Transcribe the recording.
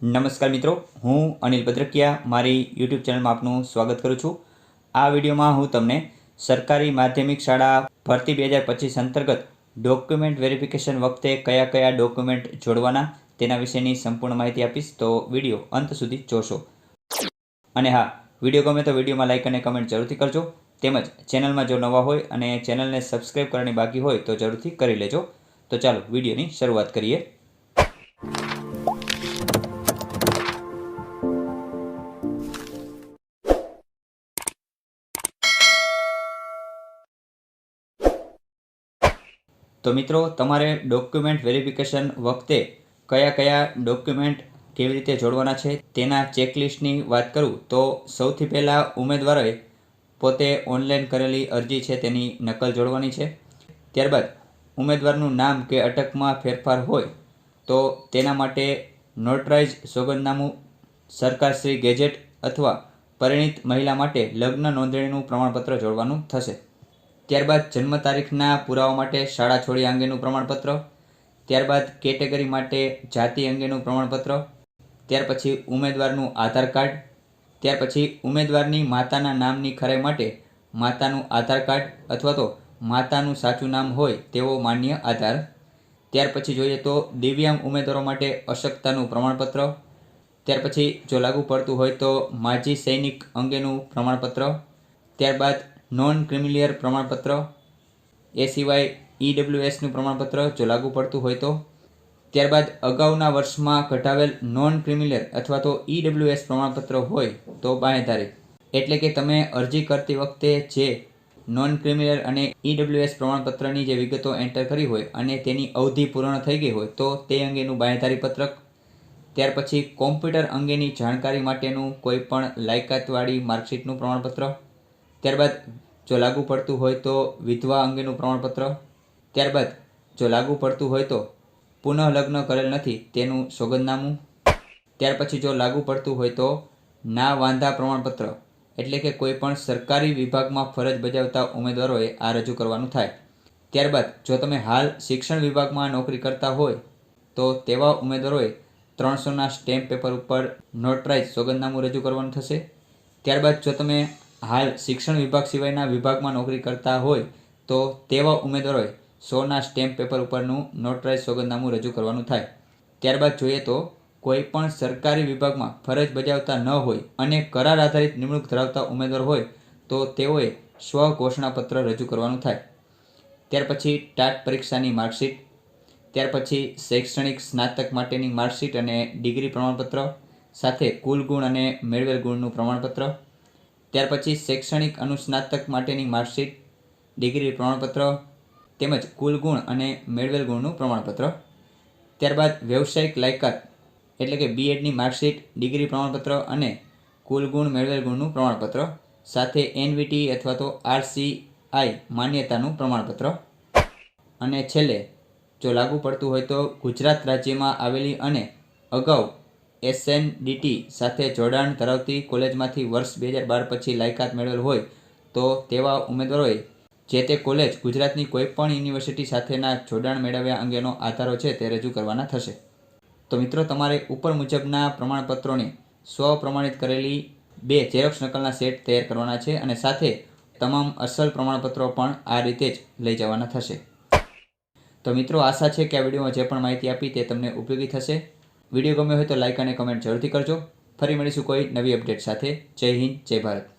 નમસ્કાર મિત્રો, હું અનિલ ભદ્રકિયા મારી યુટ્યુબ ચેનલમાં આપનું સ્વાગત કરું છું. આ વિડીયોમાં હું તમને સરકારી માધ્યમિક શાળા ભરતી બે હજાર પચીસ અંતર્ગત ડોક્યુમેન્ટ વેરિફિકેશન વખતે કયા કયા ડોક્યુમેન્ટ જોડવાના તેના વિશેની સંપૂર્ણ માહિતી આપીશ, તો વીડિયો અંત સુધી જોશો. અને હા, વીડિયો ગમે તો વિડીયોમાં લાઇક અને કમેન્ટ જરૂરથી કરજો. તેમજ ચેનલમાં જો નવા હોય અને ચેનલને સબસ્ક્રાઈબ કરવાની બાકી હોય તો જરૂરથી કરી લેજો. તો ચાલો વિડીયોની શરૂઆત કરીએ. તો મિત્રો, તમારે ડોક્યુમેન્ટ વેરિફિકેશન વખતે કયા કયા ડોક્યુમેન્ટ કેવી રીતે જોડવાના છે તેના ચેકલિસ્ટની વાત કરું તો સૌથી પહેલાં ઉમેદવારોએ પોતે ઓનલાઈન કરેલી અરજી છે તેની નકલ જોડવાની છે. ત્યારબાદ ઉમેદવારનું નામ કે અટકમાં ફેરફાર હોય તો તેના માટે નોટરાઇઝ સોગંદનામું સરકારશ્રી ગેજેટ અથવા પરિણીત મહિલા માટે લગ્ન નોંધણીનું પ્રમાણપત્ર જોડવાનું થશે. ત્યારબાદ જન્મ તારીખના પુરાવા માટે શાળા છોડી અંગેનું પ્રમાણપત્ર, ત્યારબાદ કેટેગરી માટે જાતિ અંગેનું પ્રમાણપત્ર, ત્યાર પછી ઉમેદવારનું આધાર કાર્ડ, ત્યાર પછી ઉમેદવારની માતાના નામની ખરાઈ માટે માતાનું આધાર કાર્ડ અથવા તો માતાનું સાચું નામ હોય તેવો માન્ય આધાર. ત્યાર પછી જોઈએ તો દિવ્યાંગ ઉમેદવારો માટે અશક્તતાનું પ્રમાણપત્ર, ત્યાર પછી જો લાગુ પડતું હોય તો માજી સૈનિક અંગેનું પ્રમાણપત્ર, ત્યારબાદ નોન ક્રિમિલિયર પ્રમાણપત્ર, એ સિવાય ઈડબ્લ્યુએસનું પ્રમાણપત્ર જો લાગુ પડતું હોય તો. ત્યારબાદ અગાઉના વર્ષમાં કઢાવેલ નોન ક્રિમિલિયર અથવા તો ઈડબ્લ્યુએસ પ્રમાણપત્ર હોય તો બાંહેધારે એટલે કે તમે અરજી કરતી વખતે જે નોન ક્રિમિલિયર અને ઈડબ્લ્યુએસ પ્રમાણપત્રની જે વિગતો એન્ટર કરી હોય અને તેની અવધિ પૂર્ણ થઈ ગઈ હોય તો તે અંગેનું બાંહેધારી પત્રક. ત્યાર પછી કોમ્પ્યુટર અંગેની જાણકારી માટેનું કોઈ પણ લાયકાતવાળી માર્કશીટનું પ્રમાણપત્ર. ત્યારબાદ જો લાગુ પડતું હોય તો વિધવા અંગેનું પ્રમાણપત્ર. ત્યારબાદ જો લાગુ પડતું હોય તો પુનઃ લગ્ન કરેલ નથી તેનું સોગંદનામું. ત્યાર પછી જો લાગુ પડતું હોય તો ના વાંધા પ્રમાણપત્ર, એટલે કે કોઈ પણ સરકારી વિભાગમાં ફરજ બજાવતા ઉમેદવારોએ આ રજૂ કરવાનું થાય. ત્યારબાદ જો તમે હાલ શિક્ષણ વિભાગમાં નોકરી કરતા હોય તો તેવા ઉમેદવારોએ ત્રણસોના સ્ટેમ્પ પેપર ઉપર નોટરાઇઝ સોગંદનામું રજૂ કરવાનું થશે. ત્યારબાદ જો તમે હાલ શિક્ષણ વિભાગ સિવાયના વિભાગમાં નોકરી કરતા હોય તો તેવા ઉમેદવારોએ સોના સ્ટેમ્પ પેપર ઉપરનું નોટરાઇઝ સોગંદનામું રજૂ કરવાનું થાય. ત્યારબાદ જોઈએ તો કોઈ પણ સરકારી વિભાગમાં ફરજ બજાવતા ન હોય અને કરાર આધારિત નિમણૂક ધરાવતા ઉમેદવાર હોય તો તેઓએ સ્વ ઘોષણાપત્ર રજૂ કરવાનું થાય. ત્યાર પછી ટાટ પરીક્ષાની માર્કશીટ. ત્યાર પછી શૈક્ષણિક સ્નાતક માટેની માર્કશીટ અને ડિગ્રી પ્રમાણપત્ર. સાથે કુલ ગુણ અને મેળવેલ ગુણનું પ્રમાણપત્ર. ત્યાર પછી શૈક્ષણિક અનુસ્નાતક માટેની માર્કશીટ, ડિગ્રી પ્રમાણપત્ર, તેમજ કુલ ગુણ અને મેળવેલ ગુણનું પ્રમાણપત્ર. ત્યારબાદ વ્યવસાયિક લાયકાત, એટલે કે બીએડની માર્કશીટ, ડિગ્રી પ્રમાણપત્ર અને કુલ ગુણ મેળવેલ ગુણનું પ્રમાણપત્ર. સાથે એનવીટી અથવા તો આરસીઆઈ માન્યતાનું પ્રમાણપત્ર. અને છેલ્લે, જો લાગુ પડતું હોય તો ગુજરાત રાજ્યમાં આવેલી અને અગાઉ એસએનડીટી સાથે જોડાણ ધરાવતી કોલેજમાંથી વર્ષ બે હજાર બાર પછી લાયકાત મેળવેલ હોય તો તેવા ઉમેદવારોએ જે તે કોલેજ ગુજરાતની કોઈપણ યુનિવર્સિટી સાથેના જોડાણ મેળવ્યા અંગેનો આધારો છે તે રજૂ કરવાના થશે. તો મિત્રો, તમારે ઉપર મુજબના પ્રમાણપત્રોને સ્વ પ્રમાણિત કરેલી બે ઝેરોક્ષ નકલના સેટ તૈયાર કરવાના છે અને સાથે તમામ અસલ પ્રમાણપત્રો પણ આ રીતે જ લઈ જવાના થશે. તો મિત્રો, આશા છે કે આ વિડીયોમાં જે પણ માહિતી આપી તે તમને ઉપયોગી થશે. વીડિયો ગમ્યો હોય તો લાઇક અને કમેન્ટ જરૂરથી કરજો. ફરી મળીશું કોઈ નવી અપડેટ સાથે. જય હિન્દ, જય ભારત.